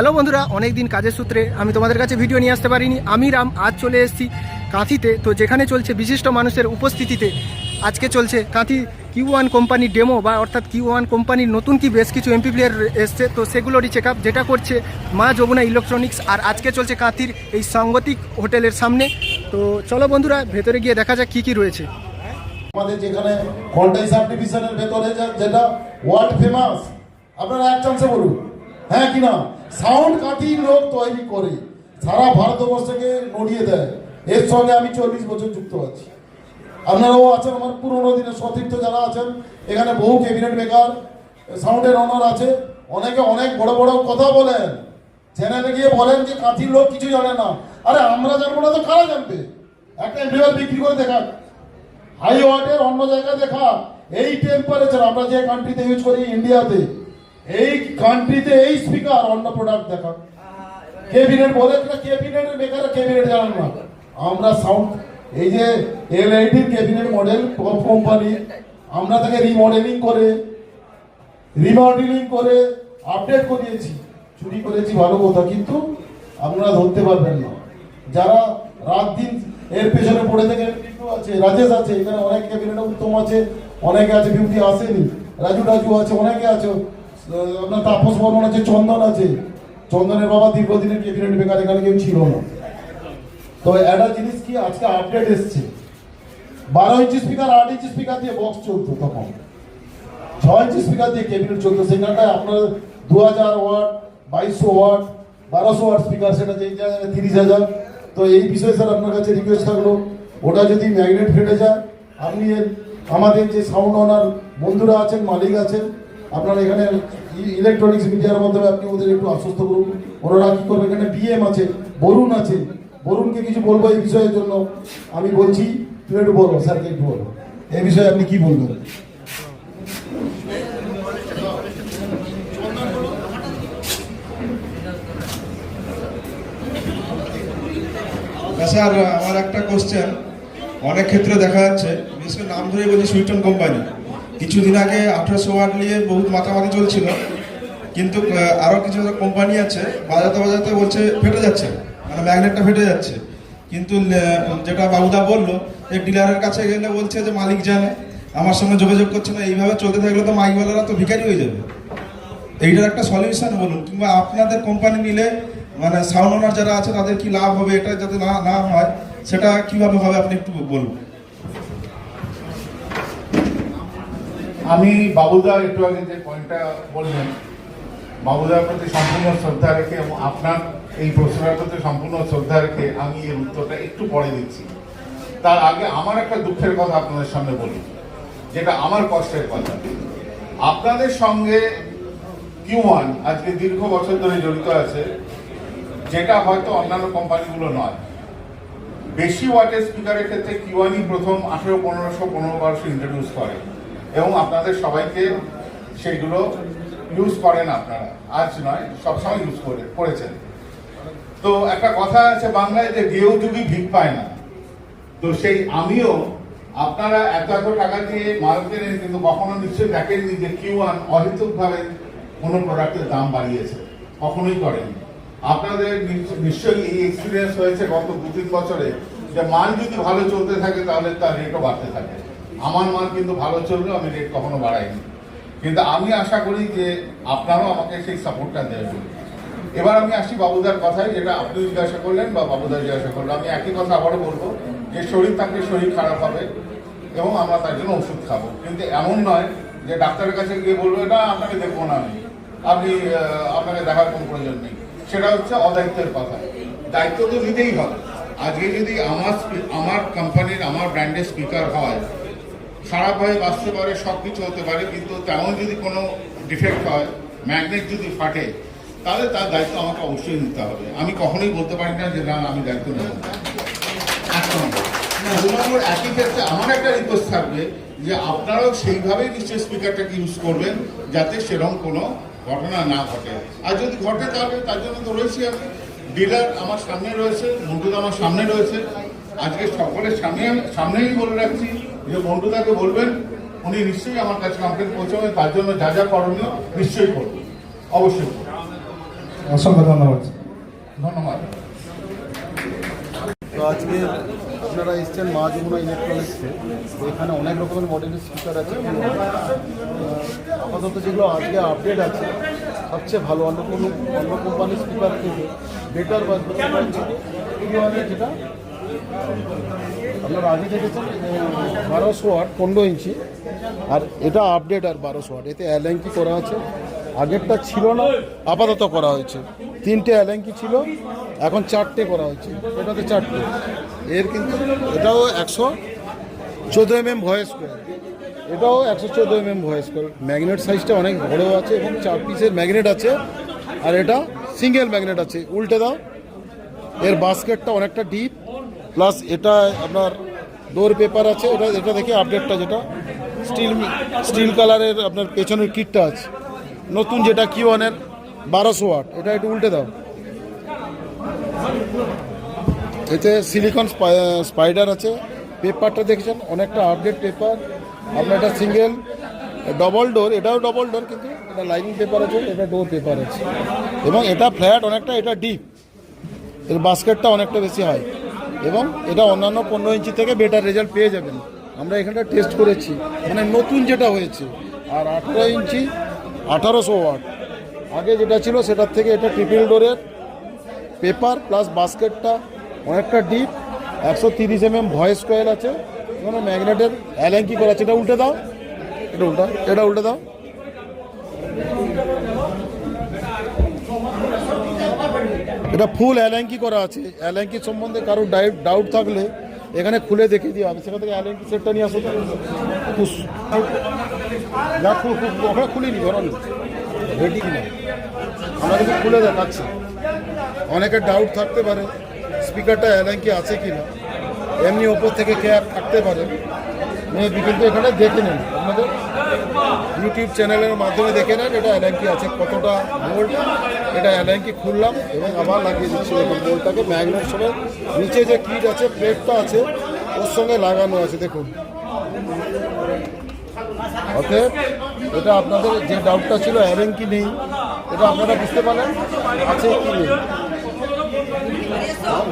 Hello বন্ধুরা, অনেক দিন কাজের সূত্রে আমি তোমাদের কাছে ভিডিও নিয়ে আসতে পারিনি। আমি রাম, আজ চলে এসেছি কাঁথিতে। তো যেখানে চলছে বিশিষ্ট মানুষের উপস্থিতিতে, আজকে চলছে কাঁথি কিউ ওয়ান কোম্পানির ডেমো বা অর্থাৎ কিউ ওয়ান কোম্পানির নতুন কি বেশ কিছু এমপি প্লেয়ার এসছে। তো সেগুলোরই চেক যেটা করছে মা যমুনা ইলেকট্রনিক্স আর আজকে চলছে কাঁথির এই সাংগতিক হোটেলের সামনে। তো চলো বন্ধুরা, ভেতরে গিয়ে দেখা যাক কী কী রয়েছে। আমাদের যেখানে ডিভিশনের ভেতরে যেটা ওয়ার্ল্ড ফেমাস আপনারা এক চান্সে বলুন। হ্যাঁ কি না সাউন্ড কাঠি লোক তৈরি করে সারা ভারতবর্ষকে নড়িয়ে দেয়। এর সঙ্গে আমি চল্লিশ বছর যুক্ত আছি। আপনারাও আছেন আমার পুরোনো দিনের সতীর্থ যারা আছেন, এখানে বহু ক্যাবিনেট মেকার সাউন্ডের অনার আছে। অনেকে অনেক বড় বড় কথা বলেন। চ্যানেলে গিয়ে বলেন যে কাঁথির লোক কিছু জানে না। আরে আমরা জানব না তো কারা জানবে? একটা এমপ্লয়ার বিক্রি করে দেখান। হাই ওয়াটের অন্য জায়গায় দেখা এই টেম্পারেচার আমরা যে কান্ট্রিতে ইউজ করি ইন্ডিয়াতে এই কান্ট্রিতে এই স্পিকার অন্য প্রোডাক্ট দেখা ক্যাবিনেট বলে না ক্যাবিনেটের বেকার ক্যাবিনেট জানেন না। আমরা সাউন্ড এই যে এল এইটির ক্যাবিনেট মডেল কোম্পানি আমরা তাকে রিমডেলিং করে রিমডেলিং করে আপডেট করিয়েছি। চুরি করেছি, ভালো কথা, কিন্তু আপনারা ধরতে পারবেন না। যারা রাত দিন এর পেছনে পড়ে থেকে আছে, রাজেশ আছে, এখানে অনেক ক্যাবিনেট উত্তম আছে, অনেকে আছে, বিউটি আসেনি, রাজু রাজু আছে, অনেকে আছে। আপনার তাপস বর্মন আছে, চন্দন আছে। চন্দনের বাবা দীর্ঘদিনের ক্যাবিনেট বেকার, এখানে কেউ ছিল না। তো একটা জিনিস কি, আজকে আপডেট এসছে। বারো ইঞ্চি স্পিকার আট ইঞ্চি স্পিকার দিয়ে বক্স চলতো তখন। ছয় ইঞ্চি স্পিকার দিয়ে ক্যাবিনেট চলতো। সেখানটায় আপনার দু হাজার ওয়াট, বাইশশো ওয়াট, বারোশো ওয়াট স্পিকার সেটা যে জায়গায় তিরিশ হাজার। তো এই বিষয়ে স্যার আপনার কাছে রিকোয়েস্ট থাকল, ওটা যদি ম্যাগনেট ফেটে যায়, আপনি আমাদের যে সাউন্ড ওনার বন্ধুরা আছেন, মালিক আছেন, আপনার এখানে ইলেকট্রনিক্স মিডিয়ার মাধ্যমে আপনি ওদের একটু আশ্বস্ত করুন। ওনারা কি করবে? এখানে বিএম আছে, বরুণ আছে। বরুণকে কিছু বলব এই বিষয়ের জন্য। আমি বলছি, তুমি একটু বলো, স্যারকে একটু বলো। এই বিষয়ে আপনি কি বলবেন? স্যার, আমার একটা কোশ্চেন অনেক ক্ষেত্রে দেখা যাচ্ছে, বিশেষ করে নাম ধরে বলছি সুইটন কোম্পানি। কিছুদিন আগে আঠারোশো ওয়াট নিয়ে বহুত মাতামাতি চলছিল। কিন্তু আরও কিছু কোম্পানি আছে, বাজাতে বাজাতে বলছে ফেটে যাচ্ছে মানে ম্যাগনেটটা ফেটে যাচ্ছে। কিন্তু যেটা বাবুদা বলল, যে ডিলারের কাছে গেলে বলছে যে মালিক জানে, আমার সঙ্গে যোগাযোগ করছে না, এইভাবে চলতে থাকলে তো মাইকওয়ালারা তো ভিখারি হয়ে যাবে। এইটার একটা সলিউশন বলুন, কিংবা আপনাদের কোম্পানি নিলে মানে সাউন্ড ওনার যারা আছে, তাদের কি লাভ হবে, এটা যাতে না না হয়, সেটা কীভাবে হবে, আপনি একটু বলুন। আমি বাবুদা একটু আগে যে পয়েন্টটা বললেন, বাবুদার প্রতি সম্পূর্ণ শ্রদ্ধা রেখে এবং আপনার এই প্রশ্নটার প্রতি সম্পূর্ণ শ্রদ্ধা রেখে আমি এর উত্তরটা একটু পরে দিচ্ছি। তার আগে আমার একটা দুঃখের কথা আপনাদের সামনে বলি, যেটা আমার কষ্টের কথা। আপনাদের সঙ্গে কিউ ওয়ান আজকে দীর্ঘ বছর ধরে জড়িত আছে, যেটা হয়তো অন্যান্য কোম্পানিগুলো নয়। বেশি ওয়াটের স্পিকারের ক্ষেত্রে কিওয়ানি প্রথম আঠেরো, পনেরোশো, পনেরো বারোশো ইন্ট্রোডিউস করে। এবং আপনাদের সবাইকে সেইগুলো ইউজ করেন আপনারা। আজ নয়, সবসময় ইউজ করে, করেছেন। তো একটা কথা আছে বাংলায় যে গেও যুগই ভিক পায় না। তো সেই আমিও আপনারা এত এত টাকা দিয়ে মাল কেনেন, কিন্তু কখনো নিশ্চয়ই দেখেননি যে কিউ ওয়ান অহেতুকভাবে কোনো প্রোডাক্টের দাম বাড়িয়েছে। কখনোই করেনি আপনাদের নিশ্চয়ই এই এক্সপিরিয়েন্স হয়েছে গত দু তিন বছরে যে মাল যদি ভালো চলতে থাকে, তাহলে তার রেটও বাড়তে থাকে। আমার মাল কিন্তু ভালো চললেও আমি রেট কখনো বাড়াইনি। কিন্তু আমি আশা করি যে আপনারাও আমাকে সেই সাপোর্টটা দেবেন এবার আমি আসি বাবুদার কথায়, যেটা আপনি জিজ্ঞাসা করলেন বা বাবুদা জিজ্ঞাসা করলেন, আমি একই কথা আবারও বলব যে শরীর থাকলে শরীর খারাপ হবে এবং আমরা তার জন্য ওষুধ খাব। কিন্তু এমন নয় যে ডাক্তারের কাছে গিয়ে বলব, এটা আপনাকে দেখব না আমি। আপনি আপনাকে দেখার কোনো প্রয়োজন নেই। সেটা হচ্ছে অদায়িত্বের কথা। দায়িত্ব তো নিতেই হবে। আজকে যদি আমার আমার কোম্পানির আমার ব্র্যান্ডের স্পিকার হয় খারাপ হয়ে বাঁচতে পারে সব কিছু হতে পারে, কিন্তু তেমন যদি কোনো ডিফেক্ট হয় ম্যাগনেট যদি ফাটে, তাহলে তার দায়িত্ব আমাকে অবশ্যই নিতে হবে। আমি কখনোই বলতে পারি না যে, না, আমি দায়িত্ব নেব দু নম্বর, একই ক্ষেত্রে আমার একটা রিকোয়েস্ট থাকবে যে, আপনারাও সেইভাবেই নিশ্চয়ই স্পিকারটাকে ইউজ করবেন, যাতে সেরকম কোনো ঘটনা না ঘটে। আর যদি ঘটে, তাহলে তার জন্য তো রয়েছি আমি। ডিলার আমার সামনে রয়েছে, মন্টুদা আমার সামনে রয়েছে। আজকে সকলের সামনে সামনেই বলে রাখছি। যে মন্টুদাকে বলবেন উনি নিশ্চয়ই আমার কাছে কমপ্লেন পৌঁছাবেন তার জন্য যা যা করণীয় নিশ্চয়ই করবেন অবশ্যই অসংখ্য ধন্যবাদ। ধন্যবাদ। তো আজকে আপনারা এসছেন মা যমুনা ইলেকট্রনিক্সে তো এখানে অনেক রকমের মডেলের স্পিকার আছে। আপাতত যেগুলো আজকে আপডেট আছে সবচেয়ে ভালো অন্য কোনো অন্য কোম্পানির স্পিকার থেকে বেটার বা যেটা আপনারা আগে দেখেছেন বারোশো ওয়াট পনেরো ইঞ্চি। আর এটা আপডেট আর বারোশো ওয়াট এতে অ্যালেঙ্কি করা আছে। আগেরটা ছিল না, আপাতত করা হয়েছে। তিনটে অ্যালেঙ্কি ছিল, এখন চারটে করা হয়েছে। এটাতে চারটে। এর কিন্তু এটাও একশো চোদ্দ এম এম ভয়েস কল এটাও একশো চোদ্দ M M voice call magnet সাইজটা অনেক বড় আছে এবং চার পিসের ম্যাগনেট আছে। আর এটা সিঙ্গেল ম্যাগনেট আছে। উল্টে দাও। এর বাস্কেটটা অনেকটা ডিপ প্লাস এটা আপনার ডোর পেপার আছে এটা এটা দেখে আপডেটটা যেটা স্টিল স্টিল কালারের আপনার পেছনের কিটটা আছে। নতুন যেটা কি ওয়ানের বারোশো ওয়াট এটা একটু উল্টে দাও। এতে সিলিকন স্পাইডার আছে পেপারটা দেখেছেন, অনেকটা আপডেট পেপার আপনার এটা সিঙ্গেল ডবল ডোর এটাও ডবল ডোর কিন্তু এটা লাইনিং পেপার আছে, এটা ডোর পেপার আছে। এবং এটা ফ্ল্যাট অনেকটা, এটা ডিপ এর বাস্কেটটা অনেকটা বেশি হয় এবং এটা অন্যান্য পনেরো ইঞ্চি থেকে বেটার রেজাল্ট পেয়ে যাবেন। আমরা এখানটা টেস্ট করেছি। মানে নতুন যেটা হয়েছে। আর আঠেরো ইঞ্চি আঠারোশো ওয়াট আগে যেটা ছিল সেটার থেকে এটা ট্রিপল ডোরের পেপার প্লাস বাস্কেটটা অনেকটা ডিপ একশো তিরিশ এম এম ভয়েস কয়েল আছে ম্যাগনেটের অ্যালেঙ্কি করা আছে? এটা উল্টে দাও। এটা উল্টা, এটা উল্টে দাও। এটা ফুল অ্যালেঙ্কি করা আছে। অ্যালেঙ্কি সম্বন্ধে কারও ডাউট থাকলে এখানে খুলে দেখে দিয়ে হবে সেখান থেকে অ্যালেঙ্কি সেটটা নিয়ে আসো না ওখানে খুলিনি ধরুন রেডি কিনা? আমরা কিন্তু খুলে দেখাচ্ছি। অনেকের ডাউট থাকতে পারে স্পিকারটা অ্যালেঙ্কি আছে কি না এমনি ওপর থেকে কেয়ার থাকতে পারে। মেবি কিন্তু এখানে দেখে নেন। আপনাদের ইউটিউব চ্যানেলের মাধ্যমে দেখে নেন এটা অ্যালাঙ্কি আছে, কতটা বোল্ট, এটা অ্যালাঙ্কি খুললাম এবং আবার লাগিয়ে দিচ্ছি দেখুন বোল্টটাকে। ম্যাগনেট সঙ্গে নিচে যে কিট আছে, প্লেটটা আছে, ওর সঙ্গে লাগানো আছে, দেখুন। অতএব এটা আপনাদের যে ডাউটটা ছিল অ্যারেঙ্কি নেই, এটা আপনারা বুঝতে পারেন আছে কি নেই।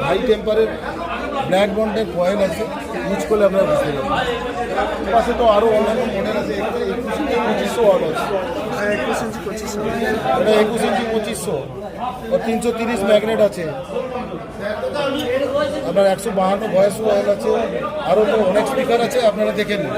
হাই টেম্পারের ব্ল্যাক বন্ডের কয়েল আছে ইউজ করলে আপনারা বুঝতে পারবেন পাশে তো আরও অন্যান্য মডেল আছে একুশ ইঞ্চি পঁচিশশো ওয়াট আছে। এটা একুশ ইঞ্চি পঁচিশশো। ও তিনশো তিরিশ ম্যাগনেট আছে। আপনার একশো বাহান্ন ভয়েস ওয়াল আছে। আরও তো অনেক স্পিকার আছে আপনারা দেখে নিন।